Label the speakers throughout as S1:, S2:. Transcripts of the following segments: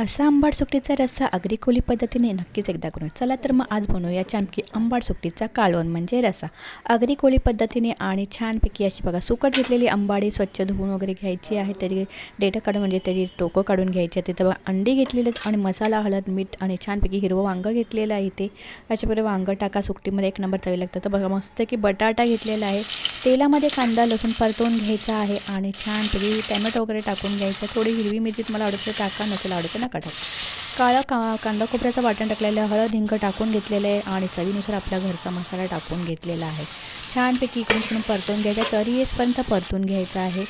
S1: असा आंबाड सुकटीचा रस्सा अग्रिकोली पद्धतीने नक्कीच एकदा करू चला तर मग आज बनवूया छानपैकी आंबाड सुकटीचा काळवण म्हणजे रस्सा. अग्रिकोली पद्धतीने आणि छानपैकी अशी बघा सुकट घेतलेली आंबाडी स्वच्छ धुवून वगैरे घ्यायची आहे त्याची डेटं काढून म्हणजे त्याची टोकं काढून घ्यायची आहे. तिथं बघा अंडी घेतलेले आहेत आणि मसाला हळद मीठ आणि छानपैकी हिरवं वांगं घेतलेलं आहे ते अशाप्रकारे वांगं टाका सुकटीमध्ये एक नंबर चवी लागतं. तर बघा मस्त की बटाटा घेतलेला आहे. तेलामध्ये कांदा लसूण परतवून घ्यायचा आहे आणि छानपैकी टॅमॅटो वगैरे टाकून घ्यायचं. थोडी हिरवी मिरची तुम्हाला आवडतं टाका नसेल आवडतं ना टाका काळा का कांदा खोबऱ्याचं वाटण टाकलेलं आहे हळद हिंग टाकून घेतलेलं आहे आणि चवीनुसार आपला घरचा मसाला टाकून घेतलेला आहे. छानपैकी इकडून इकडून परतून घ्यायचा तरी येसपर्यंत परतून घ्यायचा आहे.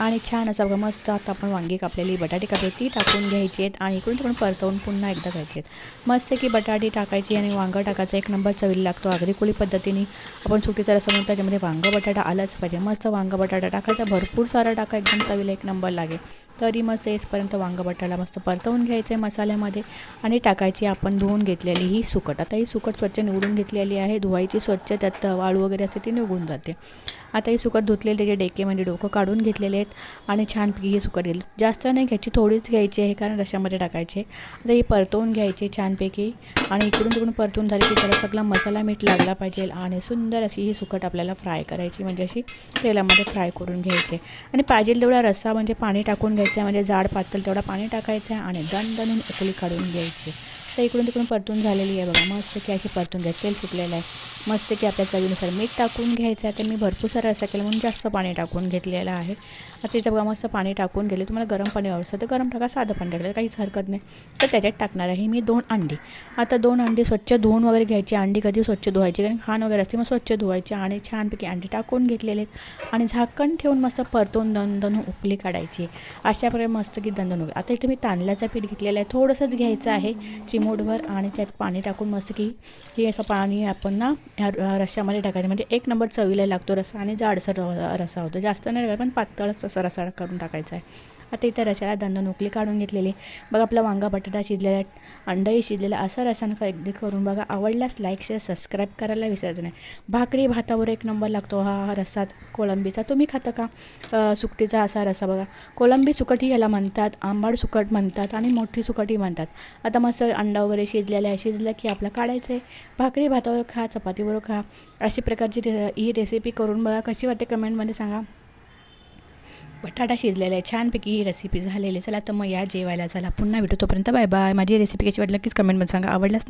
S1: आणि छान असा बघा मस्त आता आपण वांगी कापलेली बटाटे कापले ती टाकून घ्यायची आहेत आणि इकडून तिकडून परतवून पुन्हा एकदा घ्यायची आहेत. मस्त की बटाटे टाकायची आणि वांगं टाकायचं एक नंबर चवीला लागतो आगरीकुली पद्धतीने. आपण सुकीचा रस्सा म्हणून त्याच्यामध्ये वांगं बटाटा आलाच पाहिजे. मस्त वांगं बटाटा टाकायचा भरपूर सारा टाका एकदम चवीला एक नंबर लागेल तरी मस्त येसपर्यंत वांगं बटाटा मस्त परतवून घ्यायचं आहे मसाल्यामध्ये आणि टाकायची आपण धुवून घेतलेली ही सुकट. आता ही सुकट स्वच्छ निवडून घेतलेली आहे. धुवायची स्वच्छ त्यात वाळू वगैरे असते ती निघून जाते. आता ही सुकत धुतलेले त्याचे डेके म्हणजे डोकं काढून घेतलेले आहेत आणि छानपैकी ही सुकत घेतली. जास्त नाही घ्यायची थोडीच घ्यायची आहे कारण रशामध्ये टाकायचे. आता ही परतवून घ्यायची छानपैकी आणि इकडून तिकडून परतून झाली की त्याला सगळा मसाला मीठ लागला पाहिजे आणि सुंदर अशी ही सुकट आपल्याला फ्राय करायची म्हणजे अशी तेलामध्ये फ्राय करून घ्यायची. आणि पाहिजे तेवढा रस्सा म्हणजे पाणी टाकून घ्यायचं आहे म्हणजे जाड पातळ तेवढा पाणी टाकायचं आहे आणि दण दणून उकळी काढून घ्यायची. तर इकडून तिकडून परतून झालेली आहे बघा. मस्त की अशी परतून घ्या. तेल सुटलेलं आहे. मस्त की आपल्या चवीनुसार मीठ टाकून घ्यायचं आहे. तर मी भरपूर सारा असं केला म्हणून जास्त पाणी टाकून घेतलेलं आहे. आता त्याच्या बघा मस्त पाणी टाकून गेले तुम्हाला गरम पाणी आवडतं तर गरम टाका साधं पाणी टाकलं काहीच हरकत नाही. तर त्याच्यात टाकणार आहे मी दोन अंडी. आता दोन अंडी स्वच्छ धुवून वगैरे घ्यायची. अंडी कधी स्वच्छ धुवायची? कारण खाण वगैरे असते मग स्वच्छ धुवायची आणि छानपैकी अंडी टाकून घेतलेले. आहेत आणि झाकण ठेवून मस्त परतून दणदण उकली काढायची. अशा प्रकारे मस्त की दणदण उकळी आता इथे मी तांदळाचं पीठ घेतलेलं आहे. थोडंसंच घ्यायचं आहे. चिमूटभर आणि त्यात पाणी टाकून मस्त की हे असं पाणी आपण ना ह्या रश्श्यामध्ये टाकायचं. म्हणजे एक नंबर चवीला लागतो रस्सा आणि जाडसर र- होतो. जास्त नाही पण पातळच असा रसा करून टाकायचा आहे. आता इथं रशाला दंदन उकली काढून घेतलेली. बघा आपला वांगा बटाटा शिजलेला अंडही शिजलेला असा रसानं खरेदी करून बघा. आवडल्यास लाईक शेअर सबस्क्राईब करायला विसरायचं नाही. भाकरी भातावर एक नंबर लागतो हा हा रस्सा कोळंबीचा. तुम्ही खाता का? सुकटीचा असा रस्सा बघा. कोळंबी सुकटी याला म्हणतात आंबाड सुकट म्हणतात आणि मोठी सुकटी म्हणतात. आता मस्त अंडा वगैरे शिजलेला आहे शिजलं की आपलं काढायचं आहे भाकरी भातावर खा चपातीवर खा. अशी प्रकारची रे- ही रेसिपी करून बघा. कशी वाटते कमेंटमध्ये सांगा. बटाटा शिजलेला आहे. छानपैकी ही रेसिपी झालेली चला तर मग या जेवायला चला. पुन्हा भेटू तोपर्यंत बाय बाय. माझी रेसिपी कशी वाटली नक्कीच कमेंटमध्ये सांगा. आवडल्यास